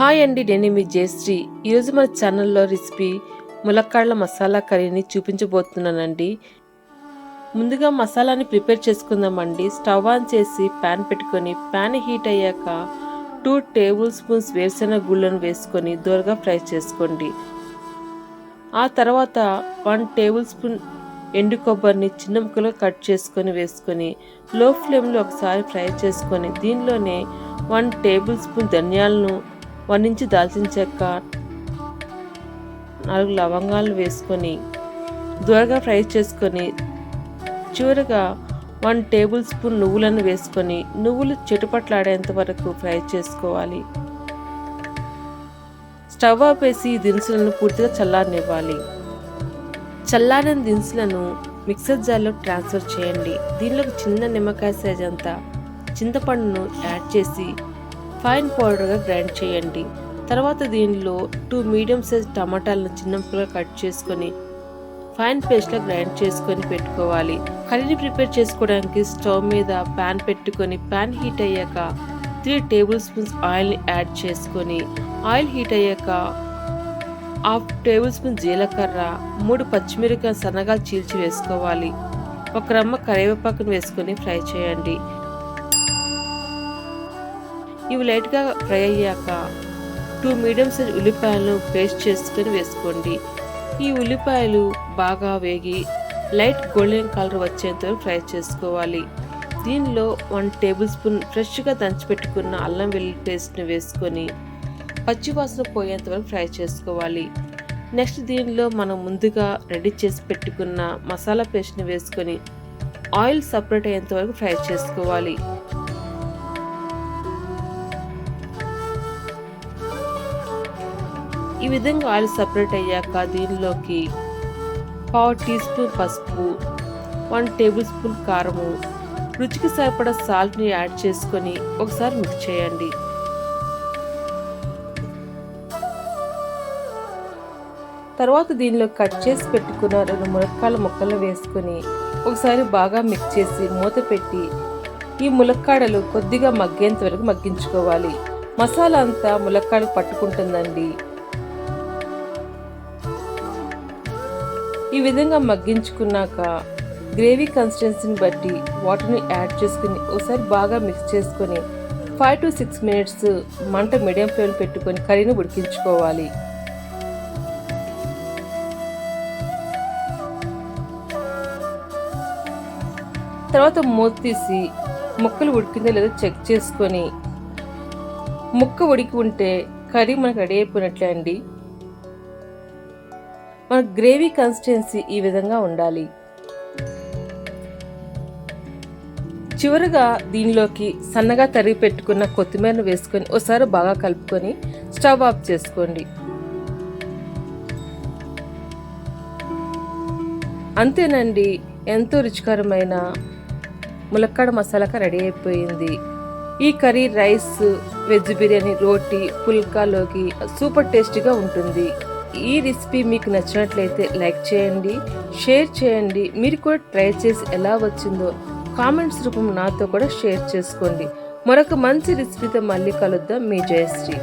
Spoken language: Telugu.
హాయ్ అండి నేను మీ జయశ్రీ. ఈరోజు మన ఛానల్లో రెసిపీ ములక్కాడల మసాలా కర్రీని చూపించబోతున్నానండి. ముందుగా మసాలాని ప్రిపేర్ చేసుకుందామండి. స్టవ్ ఆన్ చేసి ప్యాన్ పెట్టుకొని ప్యాన్ హీట్ అయ్యాక టూ టేబుల్ స్పూన్స్ వేరుశెనగ గుళ్ళను వేసుకొని దూరగా ఫ్రై చేసుకోండి. ఆ తర్వాత వన్ టేబుల్ స్పూన్ ఎండు కొబ్బరిని చిన్న ముక్కలుగా కట్ చేసుకొని వేసుకొని లో ఫ్లేమ్లో ఒకసారి ఫ్రై చేసుకొని దీనిలోనే వన్ టేబుల్ స్పూన్ ధనియాలను వన్ ఇంచు దాల్చిన చెక్క నాలుగు లవంగాలు వేసుకొని దూరగా ఫ్రై చేసుకొని చివరగా వన్ టేబుల్ స్పూన్ నువ్వులను వేసుకొని నువ్వులు చెటుపట్లాడేంత వరకు ఫ్రై చేసుకోవాలి. స్టవ్ ఆపేసి దినుసులను పూర్తిగా చల్లారనివ్వాలి. చల్లారిన దినుసులను మిక్సర్ జార్లో ట్రాన్స్ఫర్ చేయండి. దీనిలోకి చిన్న నిమ్మకాయ సైజ్ అంతా చింతపండును యాడ్ చేసి ఫైన్ పౌడర్గా గ్రైండ్ చేయండి. తర్వాత దీనిలో టూ మీడియం సైజ్ టమాటాలను చిన్న ముక్కలుగా కట్ చేసుకొని ఫైన్ పేస్ట్లో గ్రైండ్ చేసుకొని పెట్టుకోవాలి. కర్రీని ప్రిపేర్ చేసుకోవడానికి స్టవ్ మీద ప్యాన్ పెట్టుకొని ప్యాన్ హీట్ అయ్యాక త్రీ టేబుల్ స్పూన్స్ ఆయిల్ని యాడ్ చేసుకొని ఆయిల్ హీట్ అయ్యాక హాఫ్ టేబుల్ స్పూన్ జీలకర్ర మూడు పచ్చిమిరపకాయ సన్నగా చీల్చి వేసుకోవాలి. ఒక రమ్మ కరివేపాకును వేసుకొని ఫ్రై చేయండి. ఇవి లైట్గా ఫ్రై అయ్యాక టూ మీడియం సైజ్ ఉల్లిపాయలను పేస్ట్ చేసుకొని వేసుకోండి. ఈ ఉల్లిపాయలు బాగా వేగి లైట్ గోల్డెన్ కలర్ వచ్చేంత వరకు ఫ్రై చేసుకోవాలి. దీనిలో వన్ టేబుల్ స్పూన్ ఫ్రెష్గా దంచిపెట్టుకున్న అల్లం వెల్లుల్లి పేస్ట్ని వేసుకొని పచ్చివాసన పోయేంత వరకు ఫ్రై చేసుకోవాలి. నెక్స్ట్ దీనిలో మనం ముందుగా రెడీ చేసి పెట్టుకున్న మసాలా పేస్ట్ని వేసుకొని ఆయిల్ సపరేట్ అయ్యేంత వరకు ఫ్రై చేసుకోవాలి. ఈ విధంగా ఆయిల్ సపరేట్ అయ్యాక దీనిలోకి పావు టీ స్పూన్ పసుపు వన్ టేబుల్ స్పూన్ కారము రుచికి సరిపడా సాల్ట్ని యాడ్ చేసుకొని ఒకసారి మిక్స్ చేయండి. తర్వాత దీనిలో కట్ చేసి పెట్టుకున్న రెండు ములక్కాల ముక్కలు వేసుకొని ఒకసారి బాగా మిక్స్ చేసి మూత పెట్టి ఈ ములక్కాడలు కొద్దిగా మగ్గేంత వరకు మగ్గించుకోవాలి. మసాలా అంతా ములక్కాడలు పట్టుకుంటుందండి. ఈ విధంగా మగ్గించుకున్నాక గ్రేవీ కన్సిస్టెన్సీని బట్టి వాటర్ని యాడ్ చేసుకుని ఒకసారి బాగా మిక్స్ చేసుకొని ఫైవ్ టు సిక్స్ మినిట్స్ మంట మీడియం ఫ్లేమ్ పెట్టుకొని కర్రీని ఉడికించుకోవాలి. తర్వాత మూత తీసి ముక్కలు ఉడికిందో లేదో చెక్ చేసుకొని ముక్క ఉడికి ఉంటే కర్రీ మనకు రెడీ అయిపోయినట్లే అండి. మన గ్రేవీ కన్సిస్టెన్సీ ఈ విధంగా ఉండాలి. చివరగా దీనిలోకి సన్నగా తరిగి పెట్టుకున్న కొత్తిమీరను వేసుకొని ఒకసారి బాగా కలుపుకొని స్టవ్ ఆఫ్ చేసుకోండి. అంతేనండి ఎంతో రుచికరమైన ములక్కాడ మసాలాగా రెడీ అయిపోయింది. ఈ curry rice veg biryani roti పుల్కాలోకి super టేస్టీగా ఉంటుంది. ఈ రెసిపీ మీకు నచ్చినట్లయితే లైక్ చేయండి షేర్ చేయండి. మీరు కూడా ట్రై చేసి ఎలా వచ్చిందో కామెంట్స్ రూపం నాతో కూడా షేర్ చేసుకోండి. మరొక మంచి రెసిపీతో మళ్ళీ కలుద్దాం. మీ జయశ్రీ.